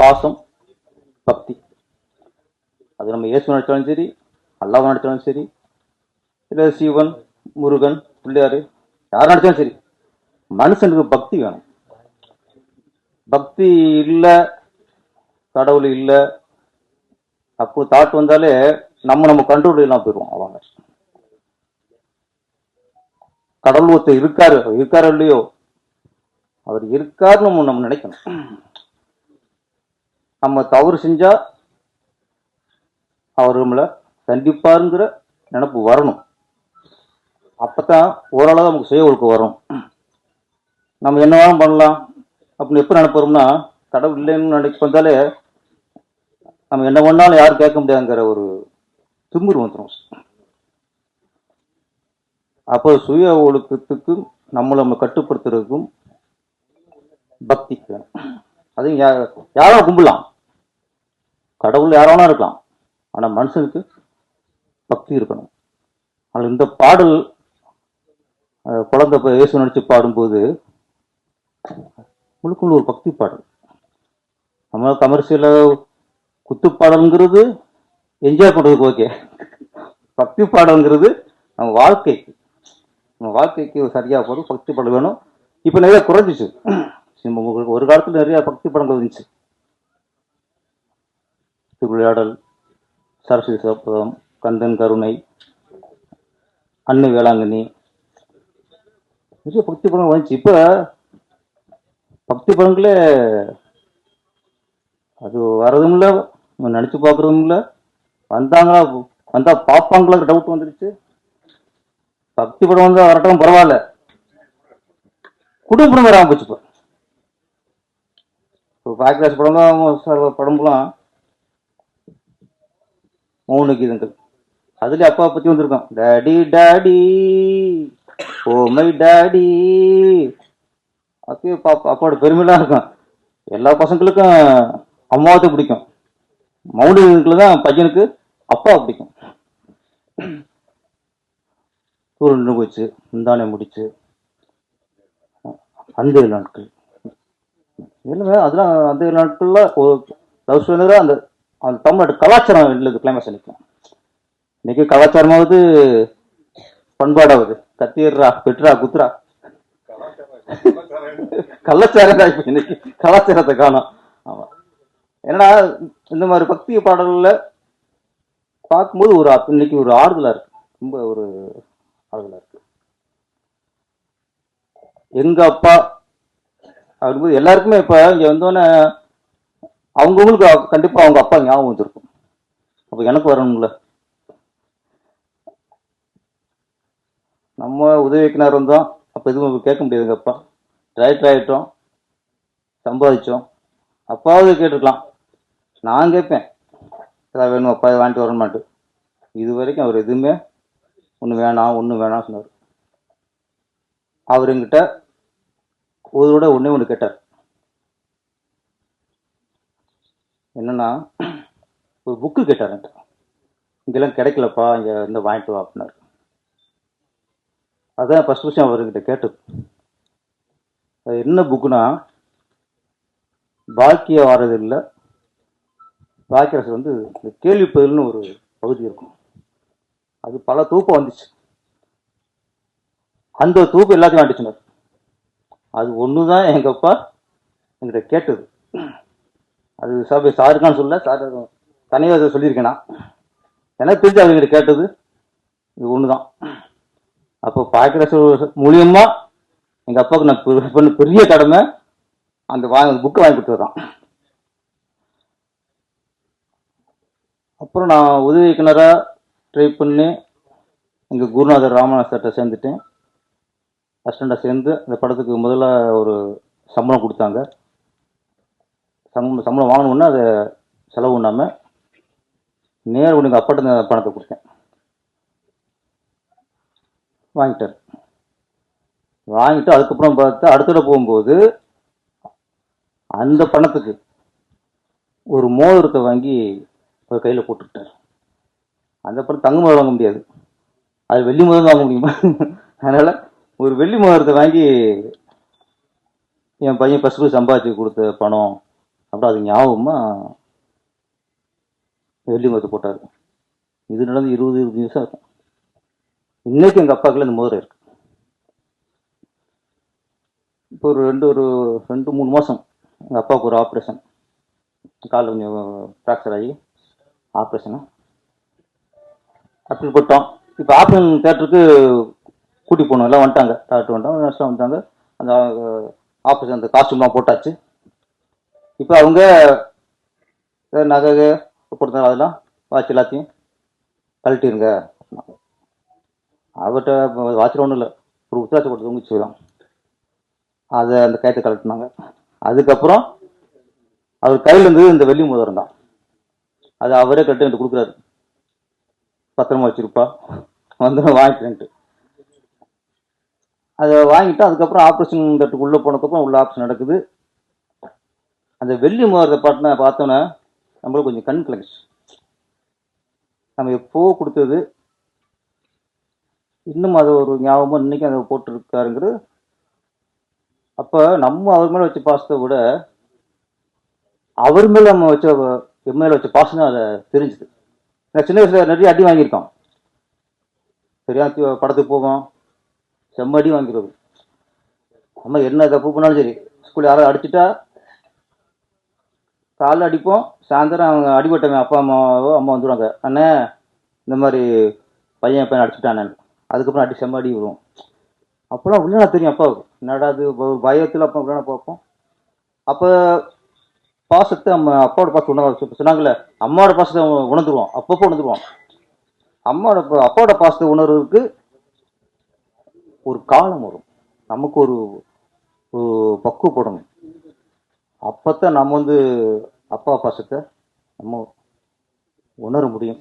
பாசம் பக்தி. அது நம்ம இயேசு நடித்தாலும் சரி அல்லாஹ் நடித்தாலும் சரி இல்லை சிவன் முருகன் பிள்ளையார் யார் நடித்தாலும் சரி மனுஷனுக்கு பக்தி வேணும். பக்தி இல்லை கடவுள் இல்லை அப்போ தாட் வந்தாலே நம்ம நம்ம கண்ட்ரோல் இல்லாமல் போயிடுவோம் அவங்க. கடவுள் ஒருத்தர் இருக்காரு இருக்காரோ இல்லையோ அவர் இருக்காருன்னு நம்ம நினைக்கணும். நம்ம தவறு செஞ்சால் அவர் நம்மளை கண்டிப்பாருங்கிற நினப்பு வரணும். அப்பதான் ஓரளவு நமக்கு சுய ஒழுக்கம் வரும். நம்ம என்னவாலும் பண்ணலாம். அப்படின்னு எப்போ நினைப்போம்னா கடவுள் இல்லைன்னு நினைக்க வந்தாலே நம்ம என்ன பண்ணாலும் யாரும் கேட்க முடியாதுங்கிற ஒரு திமிரு வந்துடும் அப்போ சுய ஒழுக்கத்துக்கும் நம்மளை நம்ம கட்டுப்படுத்துறதுக்கும் பக்திக்கு அதுவும் யாரும் கும்பிடலாம். கடவுள் யாரோனா இருக்கலாம். ஆனால் மனுஷனுக்கு பக்தி இருக்கணும். ஆனால் இந்த பாடல் குழந்தை இயேசு நடிச்சு பாடும்போது முழுக்குள்ள ஒரு பக்தி பாடல். நம்ம கமர்ஷியல குத்து பாடலுங்கிறது என்ஜாய் பண்ணுறதுக்கு ஓகே பக்தி பாடல்ங்கிறது நம்ம வாழ்க்கைக்கு. நம்ம வாழ்க்கைக்கு சரியாக போதும் பக்தி பாடல் வேணும். இப்போ நிறைய குறைஞ்சிச்சு. உங்களுக்கு ஒரு காலத்தில் நிறைய பக்தி படங்கள் இருந்துச்சு. திருவிளையாடல் சரஸ்வதி சபதம் கந்தன் கருணை அன்னை வேளாங்கண்ணி. நிறைய பக்தி படம் வந்துச்சு இப்போ பக்தி படங்களே அது வர்றதும் இல்லை நினச்சி பார்க்குறதும் இல்லை வந்தாங்களா வந்தால் பார்ப்பாங்களா டவுட் வந்துடுச்சு பக்தி படம் வந்தால் வரட்டும் பரவாயில்ல. குடும்பம் படம் வராமல் போச்சு இப்போ. இப்போ பாக்கிராஜ் படம்லாம் சில படம்லாம் மௌன கீதங்கள் அதுல அப்பா பத்தி வந்திருக்கோம் daddy daddy oh my daddy அப்பயும் பாப்பா அப்பாவோட பெருமைலாம் இருக்கும் எல்லா பசங்களுக்கும் அம்மாவத்தை பிடிக்கும். மௌனிகளுக்கு தான் பையனுக்கு அப்பா பிடிக்கும். சூரியன் நின்று போச்சு. முந்தானே முடிச்சு. அந்த நாட்கள். எல்லாமே அதெல்லாம் அந்த நாட்கள்ல ஒரு லவ் ஸ்டோரி அந்த அந்த தமிழ்நாடு கலாச்சாரம் இல்லை கிளைமேக்ஸ் நிற்கும் இன்னைக்கு கலாச்சாரமாவது பண்பாடாவது. கத்தீர்ரா பெட்ரா குத்துரா கலாச்சாரம் தான் இப்போ இன்னைக்கு. கலாச்சாரத்தை காணும். ஆமாம் என்னன்னா இந்த மாதிரி பக்தி பாடல்களில் பார்க்கும்போது ஒரு இன்னைக்கு ஒரு ஆறுதலாக இருக்கு. ரொம்ப ஒரு ஆறுதலாக இருக்கு. எங்கள் அப்பா அப்படிங்கும்போது எல்லாருக்குமே இப்போ இங்கே வந்தோடனே அவங்கவுங்களுக்கு கண்டிப்பா அவங்க அப்பா ஞாபகம் வந்திருக்கும் அப்ப எனக்கு வரணும்ல? நம்ம உதவிக்கினார் வந்தோம் அப்ப எதுவும் கேட்க முடியாதுங்க அப்பா. டைரக்டர் ஆகிட்டோம் சம்பாதிச்சோம். அப்பாவது கேட்டுக்கலாம் நான் கேட்பேன். ஏதாவது வேணும் அப்பா? இதை வாங்கிட்டு வரணுமான்ட்டு. இது வரைக்கும் அவர் எதுவுமே ஒன்று வேணாம் ஒன்று வேணாம் சொன்னார். அவர் எங்கிட்ட ஒரு விட ஒன்றே ஒன்று கேட்டார். என்னன்னா ஒரு புக்கு கேட்டார் இங்கெல்லாம் கிடைக்கலப்பா இங்கே வந்து வாங்கிட்டு வா அப்படின்னாரு. அதான் ஃபஸ்ட் விஷயம் அவர்கிட்ட கேட்டது. அது என்ன புக்குனா பாக்கிய வாரது பாக்கியரசு வந்து இந்த கேள்வி பதில்னு ஒரு பகுதி இருக்கும். அது பல தூக்கம் வந்துச்சு. அந்த தூக்கம் எல்லாத்தையும் அடிச்சுனார் அது ஒன்று தான் எங்கள் அப்பா என்கிட்ட கேட்டது. அது சார் சாருக்கான்னு சொல்ல சார் தனியாக அதை சொல்லியிருக்கேன்? நான் எனக்கு தெரிஞ்சு அவங்ககிட்ட கேட்டது? இது ஒன்று தான் அப்போ பாக்கிரசு மூலியமாக எங்கள் அப்பாவுக்கு நான் பண்ண பெரிய கடமை அந்த வாங்க புக்கை வாங்கி கொடுத்துருக்கான் அப்புறம் நான் உதவி இயக்குனராக ட்ரை பண்ணி எங்கள் குருநாதர் ராமநாத சார்கிட்ட சேர்ந்துட்டேன். அசிஸ்டண்டாக சேர்ந்து அந்த படத்துக்கு முதல்ல ஒரு சம்பளம் கொடுத்தாங்க. சம்பளம் சம்பளம் வாங்கணுன்னா அதை செலவு பண்ணாமல் நேரம் உனக்கு அப்பாட்ட பணத்தை கொடுத்தேன். வாங்கிட்டார். வாங்கிட்டு அதுக்கப்புறம் பார்த்தா அடுத்த போகும்போது அந்த பணத்துக்கு ஒரு மோதிரத்தை வாங்கி ஒரு கையில் போட்டுக்கிட்டார். அந்த பணம் தங்க மோதிரம் வாங்க முடியாது. அது வெள்ளி மோதிரம் வாங்க முடியுமா? அதனால் ஒரு வெள்ளி மோதிரத்தை வாங்கி என் பையன் ஃபஸ்ட்டு சம்பாதிச்சு கொடுத்த பணம் அப்புறம் அது ஞாபகமாக வெள்ளி முகத்தை போட்டார். இது நடந்து இருபது இருபது நிமிஷம் இருக்கும். இன்னைக்கு எங்கள் அப்பாக்கில் இந்த மோதிரம் இருக்கு. இப்போ ஒரு ரெண்டு ஒரு ரெண்டு மூணு மாதம் எங்கள் அப்பாவுக்கு ஒரு ஆப்ரேஷன் கால் கொஞ்சம் ஃப்ராக்சர் ஆகி ஆப்ரேஷனு அப்படி போட்டோம். இப்போ ஆப்ரேஷன் தேட்டருக்கு கூட்டி போனோம். எல்லாம் வந்துட்டாங்க. டாக்டர் வந்துட்டாங்க நர்ஸாக வந்துட்டாங்க. அந்த ஆப்ரேஷன் அந்த காஸ்டியூம்லாம் போட்டாச்சு. இப்போ அவங்க நகை கொடுத்தாங்க அதெல்லாம் வாட்ச் எல்லாத்தையும் கழட்டிருங்க. அவர்கிட்ட வாட்சில் ஒன்றும் இல்லை. ஒரு உத்தராட்சி கொடுத்து செய்யலாம் அதை அந்த கயத்தை கழட்டினாங்க. அதுக்கப்புறம் அவர் கையில் இருந்து இந்த வெள்ளி மோதிரம் தான். அது அவரே கட்டு எனக்கு கொடுக்குறாரு. பத்திரமா வச்சிருப்பா. வந்து வாங்கிக்கிறேன்ட்டு. அதை வாங்கிட்டு அதுக்கப்புறம் ஆப்ரேஷன் தேட்டருக்கு உள்ளே போனதுக்கப்புறம் உள்ள ஆப்ரேஷன் நடக்குது. அந்த வெள்ளி மாறுத பாட்டின பார்த்தோன்னே நம்மளுக்கு கொஞ்சம் கண் கலங்கிச்சு நம்ம எப்போ கொடுத்தது இன்னும் அது ஒரு ஞாபகமாக இன்னைக்கு அதை போட்டிருக்காருங்கிறது அப்போ நம்ம அவர் மேலே வச்ச பாசத்தை விட அவர் மேலே நம்ம வச்ச என் மேல வச்ச பாசம் தான் அதை தெரிஞ்சுது. நான் சின்ன வயசில் நிறைய அடி வாங்கியிருக்கோம். சரியா படத்துக்கு போவோம் செம்ம அடி வாங்கிடுவோம் நம்ம என்ன தப்பு பண்ணாலும் சரி ஸ்கூல் யாராவது அடிச்சிட்டா காலைல அடிப்போம் சாயந்தரம் அவங்க அடிபட்டவன் அப்பா அம்மாவோ அம்மா வந்துடுவாங்க அண்ணே இந்த மாதிரி பையன் பையன் அடிச்சுட்டானே. அதுக்கப்புறம் அடி செம்ம அடி விடுவோம் அப்போலாம் உள்ளே தெரியும் அப்பாவுக்கு என்னடா அது பயத்தில் அப்போ உள்ள பார்ப்போம். அப்போ பாசத்தை நம்ம அப்பாவோட பாசத்தை உணர சொன்னாங்கல்ல அம்மாவோட பாசத்தை உணர்ந்துருவோம். உணர்ந்துருவான் அப்பப்போ உணர்ந்துருவான் அம்மாவோட பா- அப்பாவோட பாசத்தை உணர்றதுக்கு ஒரு காலம் வரும். நமக்கு ஒரு பக்குவப்படணும் பக்குவப்படணும் தான் நம்ம வந்து அப்பா பாசத்தை நம்ம உணர முடியும்.